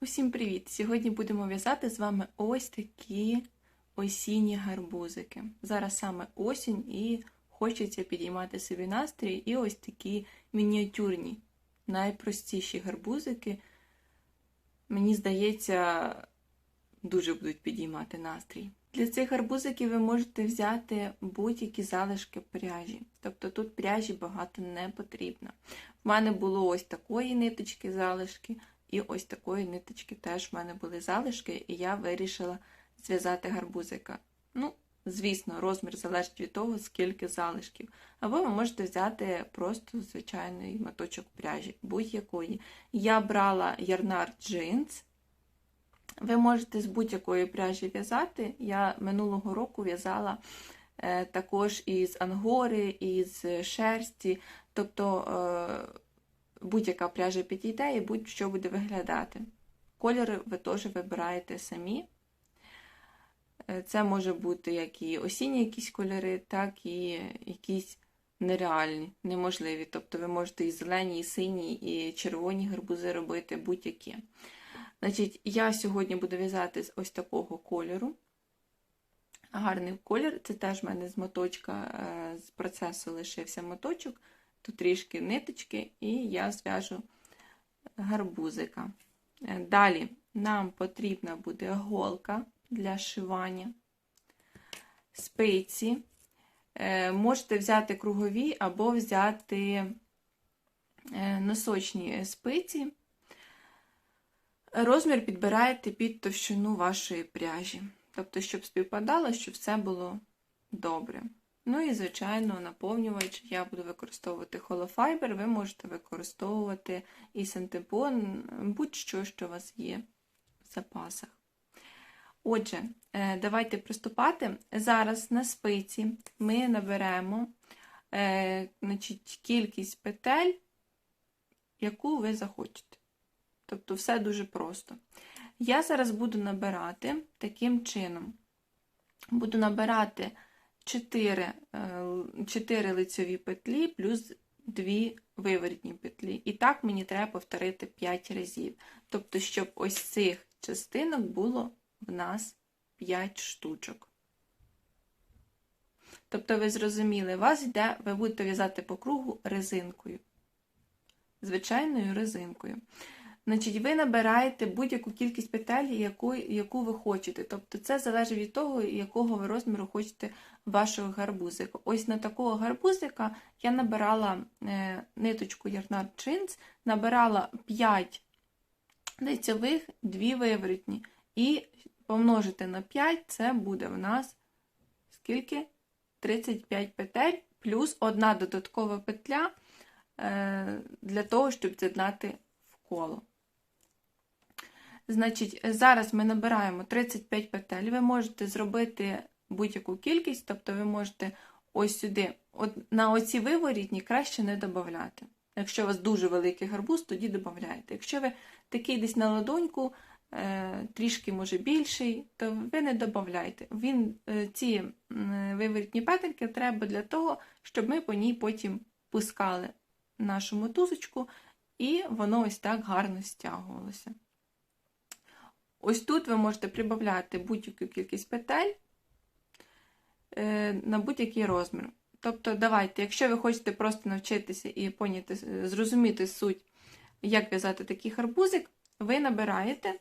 Усім привіт! Сьогодні будемо в'язати з вами ось такі осінні гарбузики. Зараз саме осінь і хочеться підіймати собі настрій. І ось такі мініатюрні, найпростіші гарбузики, мені здається, дуже будуть підіймати настрій. Для цих гарбузиків ви можете взяти будь-які залишки пряжі. Тобто тут пряжі багато не потрібно. В мене було ось такої ниточки залишки. І ось такої ниточки теж в мене були залишки, і я вирішила зв'язати гарбузика. Ну, звісно, розмір залежить від того, скільки залишків. Або ви можете взяти просто звичайний моточок пряжі, будь-якої. Я брала ярнар джинс. Ви можете з будь-якої пряжі в'язати. Я минулого року в'язала е, також із ангори, із шерсті. Тобто. Е, будь-яка пряжа підійде і будь-що буде виглядати. Кольори ви теж вибираєте самі. Це може бути як і осінні якісь кольори, так і якісь нереальні, неможливі. Тобто ви можете і зелені, і сині, і червоні гарбузи робити будь-які. Значить, Я сьогодні буду в'язати з ось такого кольору. Гарний колір, це теж в мене з моточка, з процесу лишився моточок тут трішки ниточки, і я зв'яжу гарбузика. Е, далі нам потрібна буде голка для шивання, спиці. Е, можете взяти кругові або взяти е, носочні спиці. Розмір підбираєте під товщину вашої пряжі. Тобто, щоб співпадало, щоб все було добре. Ну і, звичайно, наповнювач я буду використовувати холофайбер, ви можете використовувати і синтепон, будь-що, що у вас є в запасах. Отже, е, давайте приступати. Зараз на спиці ми наберемо е, значить, кількість петель, яку ви захочете. Тобто, все дуже просто. Я зараз буду набирати таким чином. Буду набирати 4 4 е, лицеві петлі плюс 2 виворітні петлі. І так мені треба повторити 5 разів. Тобто, щоб ось цих частинок було в нас 5 штучок. Тобто, ви зрозуміли, вас йде, ви будете в'язати по кругу резинкою. Звичайною резинкою. Значить, ви набираєте будь-яку кількість петель, яку яку ви хочете. Тобто це залежить від того, якого ви розміру хочете вашого гарбузика. Ось на такого гарбузика я набирала е, ниточку Ярнар Джинс, набирала 5 лицьових, 2 виворотні. І помножити на 5, це буде в нас скільки? 35 петель, плюс одна додаткова петля е, для того, щоб з'єднати в коло. Значить, зараз ми набираємо 35 петель. Ви можете зробити будь-яку кількість, тобто ви можете ось сюди, от на оці виворітні краще не додати. Якщо у вас дуже великий гарбуз, тоді додаєте. Якщо ви такий десь на ладоньку, е, трішки може більший, то ви не додаєте. Він, е, Ці виворітні петельки треба для того, щоб ми по ній потім пускали нашу мотузочку, і воно ось так гарно стягувалося. Ось тут ви можете прибавляти будь-яку кількість петель е, на будь-який розмір. Тобто, давайте, якщо ви хочете просто навчитися і поняти, зрозуміти суть, як в'язати такий харбузик, ви набираєте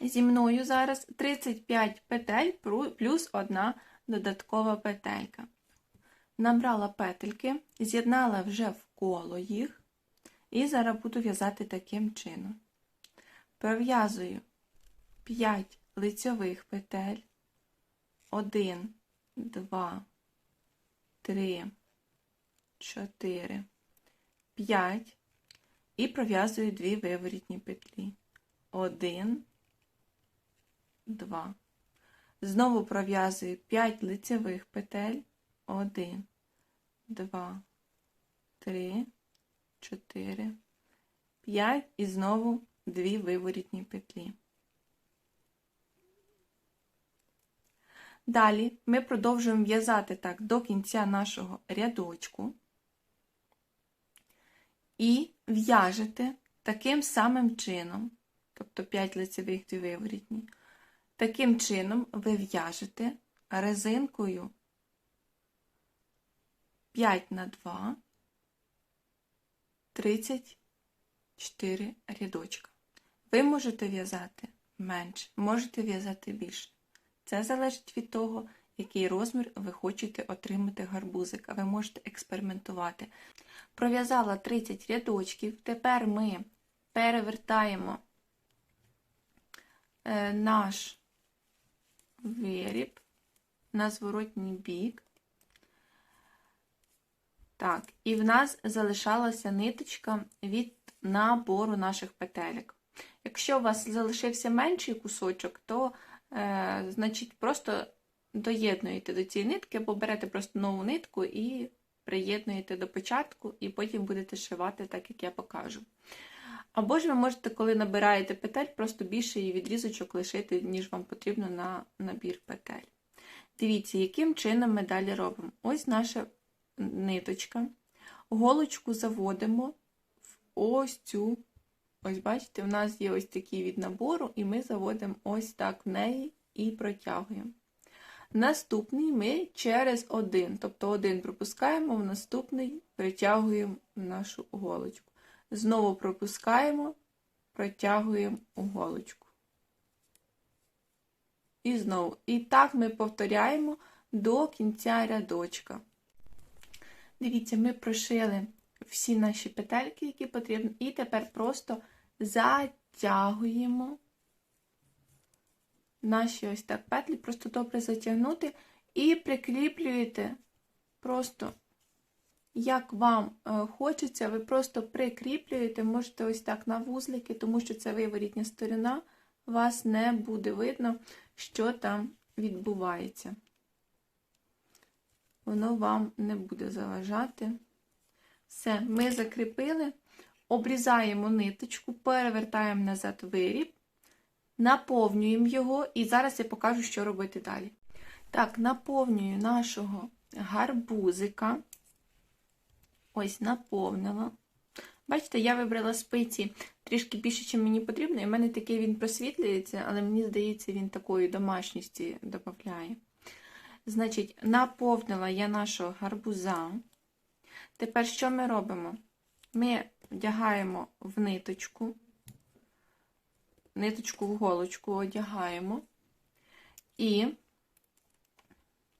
зі мною зараз 35 петель плюс одна додаткова петелька. Набрала петельки, з'єднала вже в коло їх, і зараз буду в'язати таким чином. Пров'язую 5 лицьових петель, 1, 2, 3, 4, 5 і пров'язую дві виворітні петлі. 1, 2. Знову пров'язую 5 лицевих петель, 1, 2, 3, 4, 5 і знову дві виворітні петлі. Далі ми продовжуємо в'язати так до кінця нашого рядочку і в'яжете таким самим чином тобто 5 лицевих 2 виворітні. Таким чином ви в'яжете резинкою 5 на 2 34 рядочка. Ви можете в'язати менше, можете в'язати більше. Це залежить від того, який розмір ви хочете отримати гарбузик, а ви можете експериментувати. Пров'язала 30 рядочків, тепер ми перевертаємо е, наш виріб на зворотній бік. Так, і в нас залишалася ниточка від набору наших петелек. Якщо у вас залишився менший кусочок, то е, значить просто доєднуєте до цієї нитки, або берете просто нову нитку і приєднуєте до початку, і потім будете шивати так, як я покажу. Або ж ви можете, коли набираєте петель, просто більше її відрізочок лишити, ніж вам потрібно на набір петель. Дивіться, яким чином ми далі робимо. Ось наша ниточка. Голочку заводимо в ось цю. Ось, бачите, у нас є ось такий від набору, і ми заводимо ось так в неї і протягуємо. Наступний ми через один, тобто один пропускаємо, в наступний притягуємо нашу голочку. Знову пропускаємо, протягуємо голочку. І знову. І так ми повторяємо до кінця рядочка. Дивіться, ми прошили всі наші петельки, які потрібні, і тепер просто затягуємо наші ось так петлі, просто добре затягнути і прикріплюєте просто, як вам е, хочеться, ви просто прикріплюєте, можете ось так на вузлики, тому що це виворітня сторона, вас не буде видно, що там відбувається. Воно вам не буде заважати. Все, ми закріпили, обрізаємо ниточку, перевертаємо назад виріб, наповнюємо його, і зараз я покажу, що робити далі. Так, наповнюю нашого гарбузика. Ось, наповнила. Бачите, я вибрала спиці трішки більше, ніж мені потрібно, і в мене такий він просвітлюється, але мені здається, він такої домашністі додає. Значить, наповнила я нашого гарбуза. Тепер що ми робимо? Ми вдягаємо в ниточку, ниточку в голочку одягаємо. І,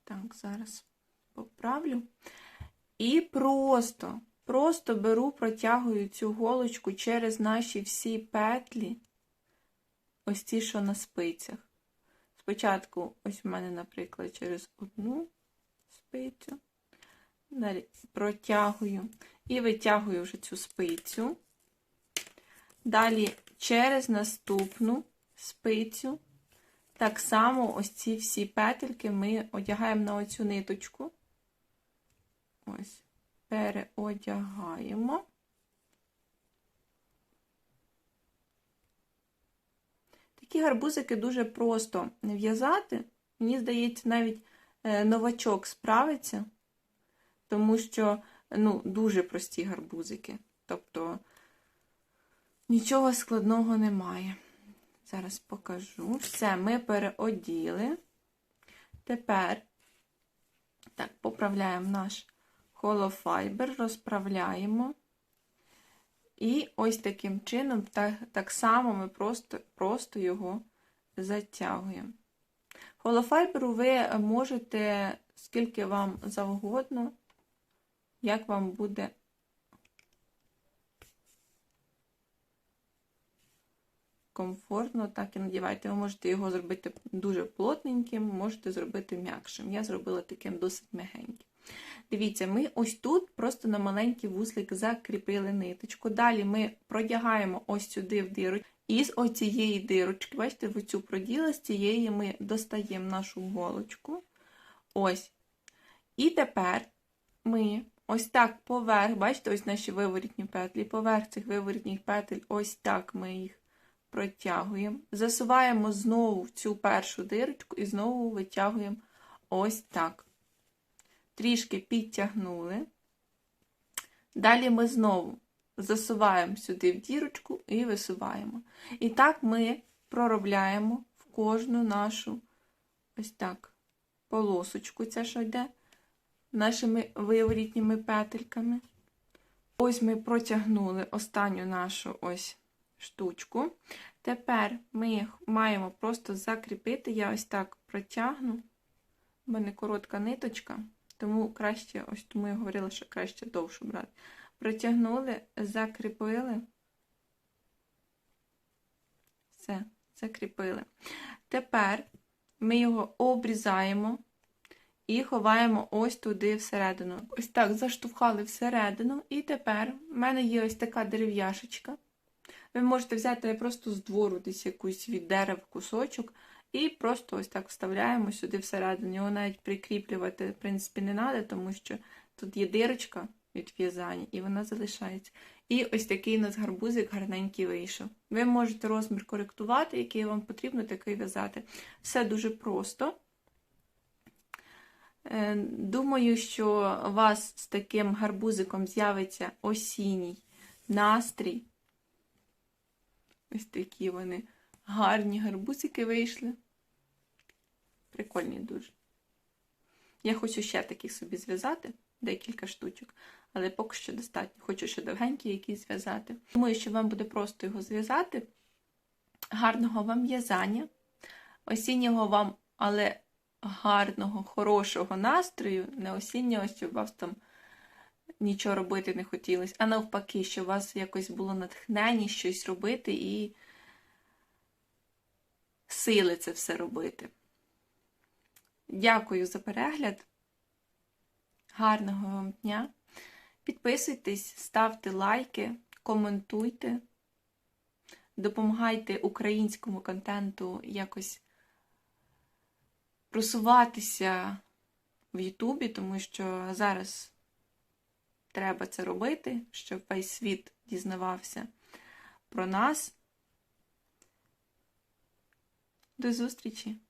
так, зараз поправлю. І просто, просто беру, протягую цю голочку через наші всі петлі, ось ті, що на спицях. Спочатку, ось в мене, наприклад, через одну спицю, протягую і витягую вже цю спицю. Далі через наступну спицю, так само ось ці всі петельки ми одягаємо на оцю ниточку. Ось, переодягаємо. Такі гарбузики дуже просто в'язати. Мені здається, навіть е, новачок справиться, тому що ну, дуже прості гарбузики. Тобто нічого складного немає. Зараз покажу. Все, ми переоділи. Тепер, так, поправляємо наш холофайбер, розправляємо. І ось таким чином, так, так само ми просто просто його затягуємо. Холофайберу ви можете, скільки вам завгодно, як вам буде комфортно, так і надівайте. Ви можете його зробити дуже плотненьким, можете зробити м'якшим. Я зробила таким досить м'ягеньким. Дивіться, ми ось тут просто на маленький вузлик закріпили ниточку. Далі ми продягаємо ось сюди в дирочку. І з оцієї дирочки, бачите, в цю проділа, з цієї ми достаємо нашу голочку. Ось. І тепер ми ось так поверх, бачите, ось наші виворітні петлі, поверх цих виворітніх петель, ось так ми їх протягуємо. Засуваємо знову в цю першу дирочку і знову витягуємо ось так трішки підтягнули. Далі ми знову засуваємо сюди в дірочку і висуваємо. І так ми проробляємо в кожну нашу ось так полосочку, ця що йде нашими виворітніми петельками. Ось ми протягнули останню нашу ось штучку. Тепер ми їх маємо просто закріпити. Я ось так протягну. У мене коротка ниточка, тому краще, ось тому я говорила, що краще довшу брати. Протягнули, закріпили. Все, закріпили. Тепер ми його обрізаємо і ховаємо ось туди всередину. Ось так заштовхали всередину. І тепер в мене є ось така дерев'яшечка. Ви можете взяти просто з двору десь якусь від дерева кусочок. І просто ось так вставляємо сюди всередину. Його навіть прикріплювати, в принципі, не треба, тому що тут є дирочка від в'язання, і вона залишається. І ось такий у нас гарбузик гарненький вийшов. Ви можете розмір коректувати, який вам потрібно, такий в'язати. Все дуже просто. Е, Думаю, що у вас з таким гарбузиком з'явиться осінній настрій. Ось такі вони гарні гарбузики вийшли. Прикольні дуже. Я хочу ще таких собі зв'язати, декілька штучок, але поки що достатньо. Хочу ще довгенькі якісь зв'язати. Думаю, що вам буде просто його зв'язати. Гарного вам в'язання, осіннього вам, але гарного, хорошого настрою, не осіннього, щоб вас там нічого робити не хотілося, а навпаки, щоб у вас якось було натхнення щось робити і сили це все робити. Дякую за перегляд. Гарного вам дня. Підписуйтесь, ставте лайки, коментуйте, допомагайте українському контенту якось просуватися в Ютубі, тому що зараз треба це робити, щоб весь світ дізнавався про нас. До зустрічі!